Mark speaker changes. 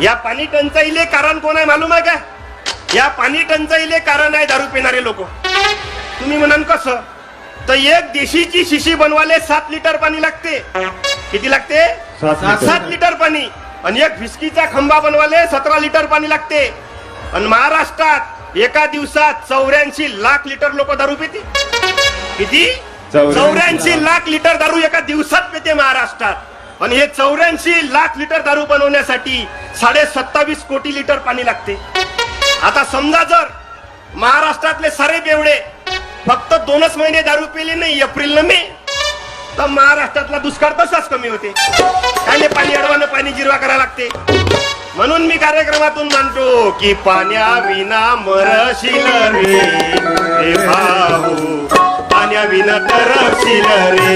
Speaker 1: या पाणी टंचाईले कारण कोण आहे मालूम आहे का? या पाणी टंचाईले कारण आहे दारू पिणारे लोक. तुम्ही म्हणाल कसं? तर एक देशीची शिशी बनवाले सात लिटर पाणी लागते. किती लागते?
Speaker 2: सात लिटर.
Speaker 1: पाणी. आणि एक फिस्कीचा खंबा बनवाले सतरा लिटर पाणी लागते. आणि महाराष्ट्रात एका दिवसात चौऱ्याऐंशी लाख लिटर लोक दारू पिते. किती?
Speaker 2: 84
Speaker 1: चौऱ्याऐंशी लाख लिटर दारू एका दिवसात पिते महाराष्ट्रात. आणि हे चौऱ्याऐंशी लाख लिटर दारू बनवण्यासाठी साडे सत्तावीस कोटी लिटर पाणी लागते. आता समजा जर महाराष्ट्रातले सारे बेवडे फक्त दोनच महिने दारू पिले नाही एप्रिल न मे तर महाराष्ट्रातला दुष्काळ तसाच कमी होते. त्याने पाणी अडवानं पाणी जिरवा करायला लागते. म्हणून मी कार्यक्रमातून म्हणतो की पाण्या विना मरशील रे. भाऊ पाण्या विना तरशील रे.